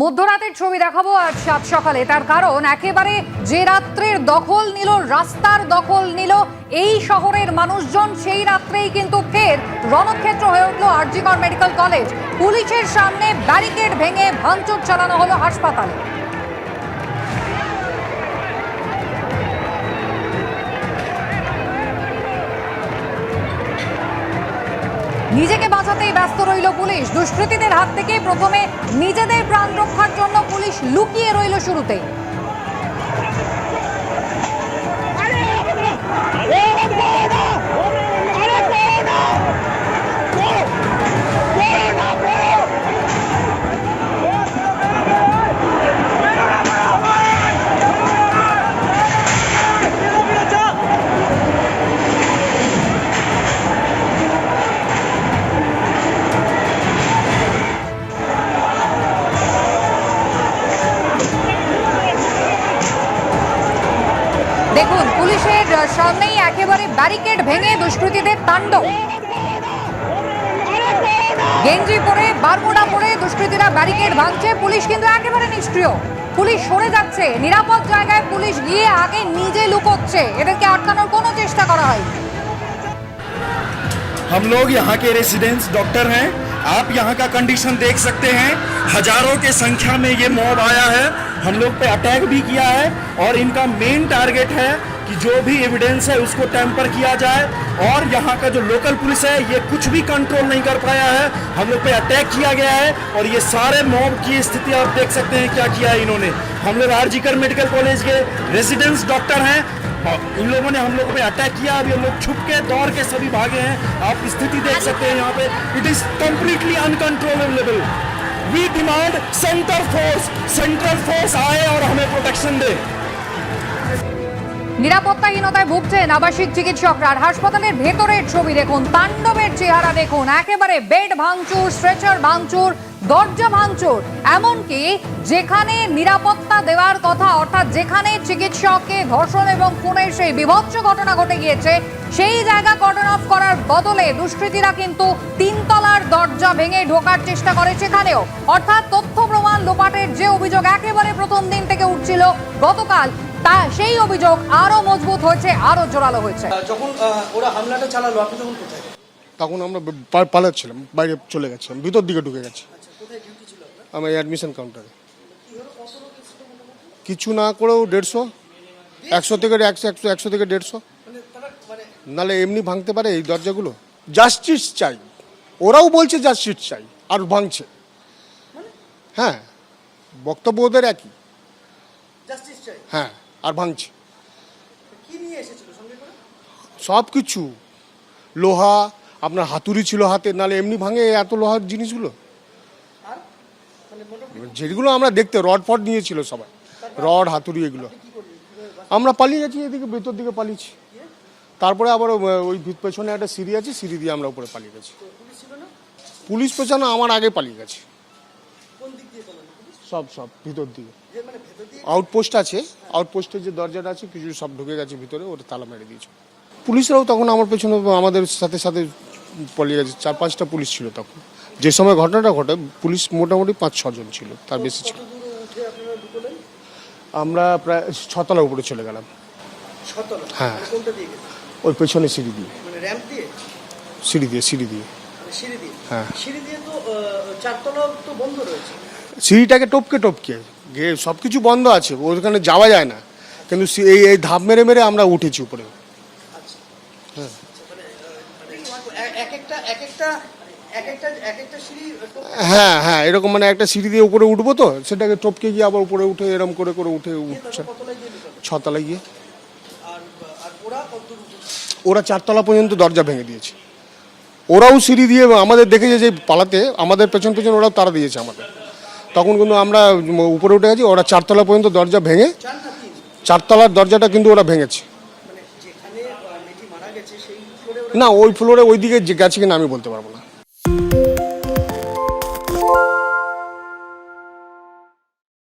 মধ্যরাতের ছবি দেখাবো আজ সাত সকালে। তার কারণ, একেবারে যে রাত্রের দখল নিল, রাস্তার দখল নিল, এই শহরের মানুষজন সেই রাত্রেই কিন্তু ফের রণক্ষেত্র হয়ে উঠল আরজিকর মেডিকেল কলেজ। পুলিশের সামনে ব্যারিকেড ভেঙে ভাঙচুর চালানো হলো হাসপাতালে। নিজেকে দুষ্কৃতীদের হাত থেকে প্রথমে নিজেদের প্রাণ রক্ষার জন্য পুলিশ লুকিয়ে রইল শুরুতে। পুলিশের সামনেই একেবারে ব্যারিকেড ভেঙে দুষ্কৃতীদের তাণ্ডব গেঞ্জি পরে বারমুডা পরে দুষ্কৃতীরা ব্যারিকেড ভাঙছে পুলিশ কিন্তু একেবারে নিষ্ক্রিয় পুলিশ সরে যাচ্ছে নিরাপদ জায়গায় পুলিশ গিয়ে আগে নিজে লুকোচ্ছে এদেরকে আটকানোর কোনো চেষ্টা করা হয় हम लोग यहाँ के रेसिडेंट्स डॉक्टर हैं आप यहाँ का कंडीशन देख सकते हैं हजारों के संख्या में ये मॉब आया है हम लोग पे अटैक भी किया है और इनका मेन टारगेट है कि जो भी एविडेंस है उसको टेम्पर किया जाए और यहाँ का जो लोकल पुलिस है, ये कुछ भी कंट्रोल नहीं कर पाया है। हम लोग पे अटैक किया गया है और ये सारे मॉब की स्थिति आप देख सकते हैं क्या किया है इन्होंने। हम लोग आरजीकर मेडिकल कॉलेज के रेजिडेंस डॉक्टर हैं इन लोगों ने हम लोग पे अटैक किया। अभी हम लोग छुप के, दौड़ के सभी भागे हैं। आप स्थिति देख सकते हैं यहाँ पे। It is completely uncontrollable we demand centre force central force आए और हमें प्रोटेक्शन दे। নিরাপত্তাহীনতায় ভুগছেন আবাসিক চিকিৎসকরা আর হাসপাতালের ভেতরের ছবি দেখুন, তাণ্ডবের চেহারা দেখুন, একেবারে বেড ভাঙচুর, স্ট্রেচার ভাঙচুর, দরজা ভাঙচুর, এমনকি যেখানে নিরাপত্তা দেওয়ার কথা, অর্থাৎ যেখানে চিকিৎসককে ধর্ষণ এবং খুনের সেই বিভৎস ঘটনা ঘটে গিয়েছে, সেই জায়গা কর্ডন অফ করার বদলে দুষ্কৃতীরা কিন্তু তিনতলার দরজা ভেঙে ঢোকার চেষ্টা করে সেখানেও। অর্থাৎ তথ্য প্রমাণ লোপাটের যে অভিযোগ একেবারে প্রথম দিন থেকে উঠছিল, গতকাল তা সেই অভিযোগ আরও মজবুত হয়েছে আরও জোরালো হয়েছে। যখন ওরা হামলাটা চালালো আপনি তখন কোথায়? তখন আমরা পালাচ্ছিলাম বাইরে চলে গেছিলাম ভিতর দিকে ঢুকে গেছি। ছিল আমার অ্যাডমিশন কাউন্টারে কিছু না করেও দেড়শো একশো থেকে একশো একশো একশো থেকে দেড়শো। মানে মানে নাহলে এমনি ভাঙতে পারে এই দরজাগুলো? জাস্টিস চাই। ওরাও বলছে জাস্টিস চাই আর ভাঙছে। হ্যাঁ বক্তব্য ওদের একই। হ্যাঁ। আর ভাঙছে। সব কিছু। লোহা আপনার হাতুড়ি ছিল হাতে নালে এমনি ভাঙে এত লোহার জিনিসগুলো? মানে যেগুলো আমরা দেখতে রড ফড নিয়েছিল সবাই। রড হাতুড়ি এগুলো। আমরা পালিয়ে গেছি এদিকে ভেতর দিকে পালিয়েছি। তারপরে আবার ওই ভিত পেছনে একটা সিঁড়ি আছে সিঁড়ি দিয়ে আমরা উপরে পালিয়ে গেছি। পুলিশ পেছনে আমার আগে পালিয়ে গেছে? সব সব ভিতর মানে দিয়ে। আউটপোস্ট আছে আউটপোস্টের যে দরজাটা আছে কিছু সব ঢুকে গেছে ভিতরে ওটা তালা মেরে দিয়েছে। পুলিশরাও তখন আমার পেছনে আমাদের সাথে সাথে পালিয়ে গেছে। চার পাঁচটা পুলিশ ছিল তখন। যে সময় ঘটনাটা ঘটে পুলিশ মোটামুটি পাঁচ ছজন ছিল তার বেশি ছিল আমরা প্রায় ছতলা উপরে চলে গেলাম। হ্যাঁ। কোনটা দিয়ে গেছে? ওই পেছনে সিঁড়ি দিয়ে। মানে র্যাম্প দিয়ে? সিঁড়ি দিয়ে সিঁড়ি দিয়ে। মানে সিঁড়ি দিয়ে? হ্যাঁ। সিঁড়ি দিয়ে তো চারতলা তো বন্ধ রয়েছে। সিঁড়িটাকে টপকে টপকে গিয়ে সব কিছু বন্ধ আছে ওখানে যাওয়া যায় না। কিন্তু এই এই ধাপ মেরে মেরে আমরা উঠেছি উপরে। হ্যাঁ। হ্যাঁ এরকম মানে একটা সিঁড়ি দিয়ে উপরে উঠবো তো সেটাকে টপকে গিয়ে আবার উপরে উঠে এরকম করে করে উঠে উঠছে। ছতলায় গিয়ে? ওরা চারতলা পর্যন্ত দরজা ভেঙে দিয়েছে। ওরাও সিঁড়ি দিয়ে আমাদের দেখেছে যে পালাতে আমাদের পেছন পেছন ওরাও তারা দিয়েছে আমাদের। তখন কিন্তু আমরা উপরে উঠে গেছি ওরা চারতলা পর্যন্ত দরজা ভেঙে চারতলার দরজাটা কিন্তু ওরা ভেঙেছে। মানে না ওই ফ্লোরে ওই দিকে গেছে কিনা আমি বলতে পারব না।